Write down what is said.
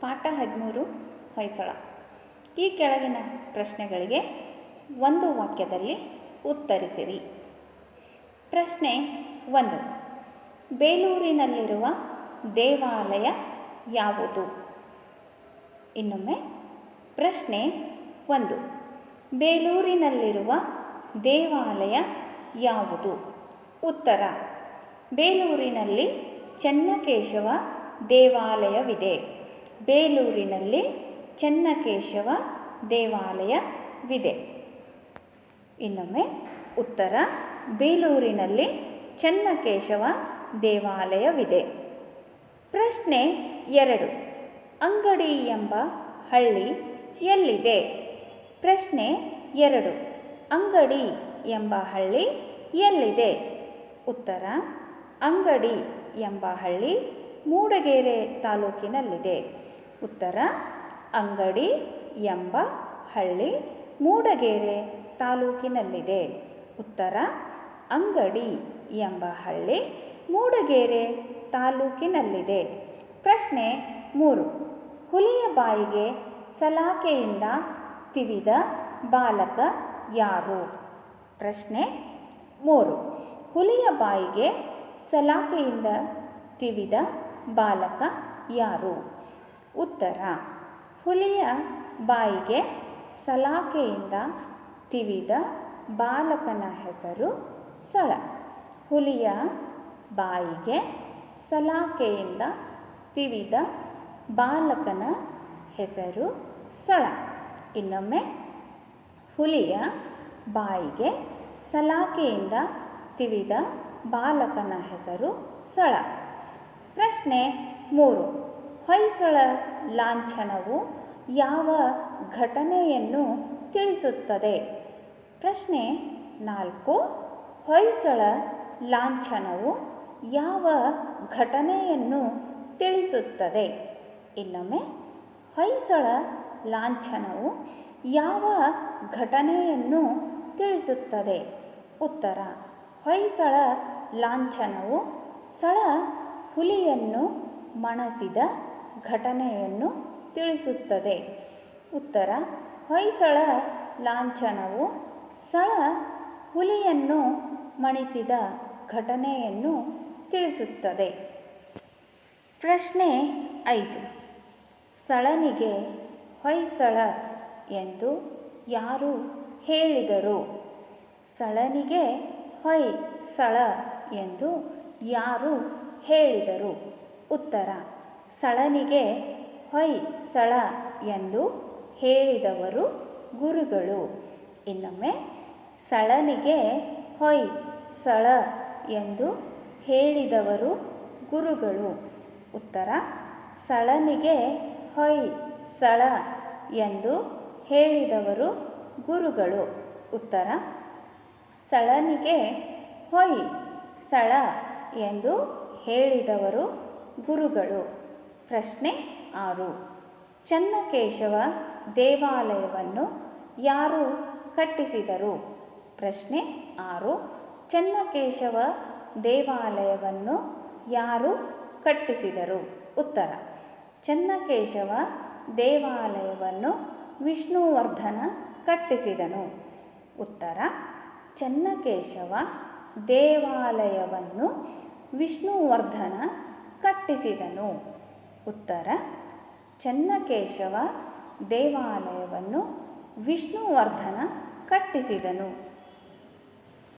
ಪಾಠ ಹದಿಮೂರು, ಹೊಯ್ಸಳ. ಈ ಕೆಳಗಿನ ಪ್ರಶ್ನೆಗಳಿಗೆ ಒಂದು ವಾಕ್ಯದಲ್ಲಿ ಉತ್ತರಿಸಿರಿ. ಪ್ರಶ್ನೆ ಒಂದು. ಬೇಲೂರಿನಲ್ಲಿರುವ ದೇವಾಲಯ ಯಾವುದು? ಇನ್ನೊಮ್ಮೆ, ಪ್ರಶ್ನೆ ಒಂದು. ಬೇಲೂರಿನಲ್ಲಿರುವ ದೇವಾಲಯ ಯಾವುದು? ಉತ್ತರ. ಬೇಲೂರಿನಲ್ಲಿ ಚೆನ್ನಕೇಶವ ದೇವಾಲಯವಿದೆ. ಬೇಲೂರಿನಲ್ಲಿ ಚೆನ್ನಕೇಶವ ದೇವಾಲಯವಿದೆ. ಇನ್ನೊಮ್ಮೆ ಉತ್ತರ, ಬೇಲೂರಿನಲ್ಲಿ ಚೆನ್ನಕೇಶವ ದೇವಾಲಯವಿದೆ. ಪ್ರಶ್ನೆ ಎರಡು, ಅಂಗಡಿ ಎಂಬ ಹಳ್ಳಿ ಎಲ್ಲಿದೆ? ಪ್ರಶ್ನೆ ಎರಡು, ಅಂಗಡಿ ಎಂಬ ಹಳ್ಳಿ ಎಲ್ಲಿದೆ? ಉತ್ತರ, ಅಂಗಡಿ ಎಂಬ ಹಳ್ಳಿ ಮೂಡಗೆರೆ ತಾಲೂಕಿನಲ್ಲಿದೆ. ಉತ್ತರ, ಅಂಗಡಿ, ಎಂಬ ಹಳ್ಳಿ, ಮೂಡಗೆರೆ ತಾಲೂಕಿನಲ್ಲಿದೆ. ಉತ್ತರ, ಅಂಗಡಿ ಎಂಬ ಹಳ್ಳಿ, ಮೂಡಗೆರೆ ತಾಲೂಕಿನಲ್ಲಿದೆ. ಪ್ರಶ್ನೆ ಮೂರು. ಹುಲಿಯ ಬಾಯಿಗೆ ಸಲಾಕೆಯಿಂದ ತಿವಿದ ಬಾಲಕ ಯಾರು? ಪ್ರಶ್ನೆ ಮೂರು. ಹುಲಿಯ ಬಾಯಿಗೆ ಸಲಾಕೆಯಿಂದ ತಿವಿದ ಬಾಲಕ ಯಾರು? ಉತ್ತರ. ಹುಲಿಯ ಬಾಯಿಗೆ ಸಲಾಕೆಯಿಂದ ತಿವಿದ ಬಾಲಕನ ಹೆಸರು ಸಳ. ಹುಲಿಯ ಬಾಯಿಗೆ ಸಲಾಕೆಯಿಂದ ತಿವಿದ ಬಾಲಕನ ಹೆಸರು ಸಳ. ಇನ್ನೊಮ್ಮೆ, ಹುಲಿಯ ಬಾಯಿಗೆ ಸಲಾಕೆಯಿಂದ ತಿವಿದ ಬಾಲಕನ ಹೆಸರು ಸಳ. ಪ್ರಶ್ನೆ ಮೂರು. ಹೊಯ್ಸಳ ಲಾಂಛನವು ಯಾವ ಘಟನೆಯನ್ನು ತಿಳಿಸುತ್ತದೆ? ಪ್ರಶ್ನೆ ನಾಲ್ಕು. ಹೊಯ್ಸಳ ಲಾಂಛನವು ಯಾವ ಘಟನೆಯನ್ನು ತಿಳಿಸುತ್ತದೆ? ಇನ್ನೊಮ್ಮೆ, ಹೊಯ್ಸಳ ಲಾಂಛನವು ಯಾವ ಘಟನೆಯನ್ನು ತಿಳಿಸುತ್ತದೆ? ಉತ್ತರ, ಹೊಯ್ಸಳ ಲಾಂಛನವು ಸಳ ಹುಲಿಯನ್ನು ಮಣಸಿದ ಘಟನೆಯನ್ನು ತಿಳಿಸುತ್ತದೆ. ಉತ್ತರ, ಹೊಯ್ಸಳ ಲಾಂಛನವು ಸಳ ಹುಲಿಯನ್ನು ಮಣಿಸಿದ ಘಟನೆಯನ್ನು ತಿಳಿಸುತ್ತದೆ. ಪ್ರಶ್ನೆ ಐದು. ಸಳನಿಗೆ ಹೊಯ್ಸಳ ಎಂದು ಯಾರು ಹೇಳಿದರು? ಸಳನಿಗೆ ಹೊಯ್ ಸಳ ಎಂದು ಯಾರು ಹೇಳಿದರು? ಉತ್ತರ ಸಳನಿಗೆ ಹೊಯ್ ಸಳ ಎಂದು ಹೇಳಿದವರು ಗುರುಗಳು. ಇನ್ನೊಮ್ಮೆ, ಸಳನಿಗೆ ಹೊಯ್ ಸಳ ಎಂದು ಹೇಳಿದವರು ಗುರುಗಳು. ಉತ್ತರ, ಸಳನಿಗೆ ಹೊಯ್ ಸಳ ಎಂದು ಹೇಳಿದವರು ಗುರುಗಳು. ಉತ್ತರ, ಸಳನಿಗೆ ಹೊಯ್ ಸಳ ಎಂದು ಹೇಳಿದವರು ಗುರುಗಳು. ಪ್ರಶ್ನೆ ಆರು. ಚನ್ನಕೇಶವ ದೇವಾಲಯವನ್ನು ಯಾರು ಕಟ್ಟಿಸಿದರು? ಪ್ರಶ್ನೆ ಆರು. ಚನ್ನಕೇಶವ ದೇವಾಲಯವನ್ನು ಯಾರು ಕಟ್ಟಿಸಿದರು? ಉತ್ತರ. ಚನ್ನಕೇಶವ ದೇವಾಲಯವನ್ನು ವಿಷ್ಣುವರ್ಧನ ಕಟ್ಟಿಸಿದನು. ಉತ್ತರ. ಚನ್ನಕೇಶವ ದೇವಾಲಯವನ್ನು ವಿಷ್ಣುವರ್ಧನ ಕಟ್ಟಿಸಿದನು. ಉತ್ತರ ಚನ್ನಕೇಶವ ದೇವಾಲಯವನ್ನು ವಿಷ್ಣುವರ್ಧನ ಕಟ್ಟಿಸಿದನು.